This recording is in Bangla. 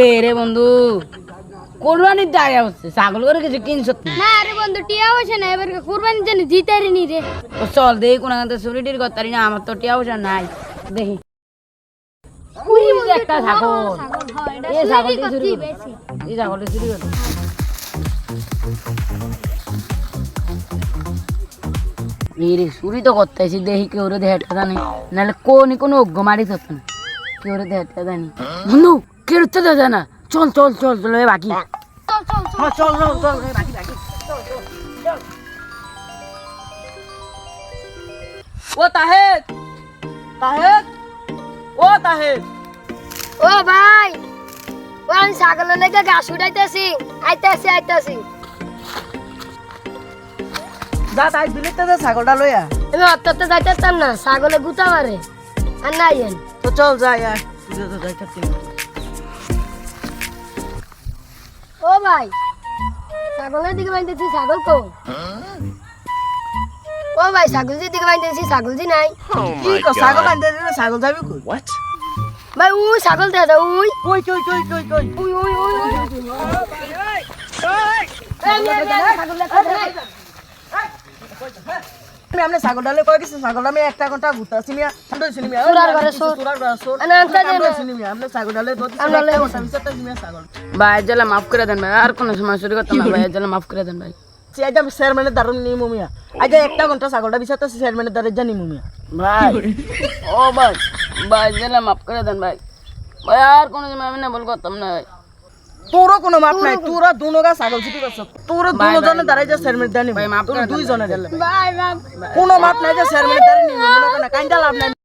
এ রে বন্ধু দায় হচ্ছে ছাগল করে কিছু কিনছো না রে বন্ধু টিয়া হয়েছে না এবার কুরবানির জন্য জিতে নি রে। ও চল দেখি কোন চুরিটির করতারি না আমার তো টিয়া নাই। দেখি। একটা ছাগল। এই ছাগলটি চুরি এই ছাগলটি চুরি করছে। এই রে চুরি তো করতে আছি দেখি কেউ রে দেহেটা জানি। নাহলে কোনি কোনো অজ্ঞ মারি তো না। কেউ রে দেহেটা জানি। বন্ধু কেউ তো জানা চল চল চল চল এ বাকি। চল চল চল। হ্যাঁ, চল চল চল বাকি বাকি। ও তাহেদ তাহেদ ও তাহেদ ও ভাই ও আমি ছাগলের লেগে ঘাস উঠাইতেছি। আইতাছি আইতাছি। যা তাই বিলেতে যা ছাগলটা লইয়া। আমি অত্যন্ত যাইতাম না ছাগলে গুতা মারে। আর নাই তো চল তো যাই থাকতে ও ভাই। ছাগলের দিকে বাইতেছি ছাগল কো ও ভাই ছাগল দিকে বাইতেছি ছাগল দি নাই কি কো ছাগল দিলে ছাগল যাবি কই? হোয়াট ভাই উই ছাগল দেখা যায় উই। কই কই কই কই কই? উই উই উই উই এই, ছাগল। আমি আমনে ছাগলটা লই কই দিছি? ছাগলটা আমি একটা ঘণ্টা ঘুরতাছি মিয়া। দইছি মিয়া। সুরার ঘরে সুর। সুরার ঘরে সুর আনা, আনতে দে না। দইছি মিয়া। আমনে ছাগলটা লই দইছি আমরা লই একটা ঘণ্টা মিয়া ছাগল। ভাই জেলা মাফ করে দেন ভাই। আর কোনো সময় চুরি করতাম না ভাই জেলা মাফ করে দেন ভাই। আজ আমি চেয়ারম্যানের দ্বারা নিমু মিয়া। আজ একটা ঘণ্টা ছাগলটা বিচারতে চেয়ারম্যানের দ্বারা যা নিমু মিয়া। ভাই ও ভাই ভাই জেলা মাফ করে দেন ভাই। ভাই আর কোনো সময় আমি না বল করতাম না ভাই। তোরও কোনো মাপ নাই তোরা দুনোগা ছাগল ছুটি করছ। তোরা দুনো জনে দাঁড়াই যা দেন। দুইজনের ভাই। ভাই ভাই কোনো মাপ নাই যে চেয়ারম্যানের দ্বারা নিবি মনে কর না কাইন্ডা লাভ নাই।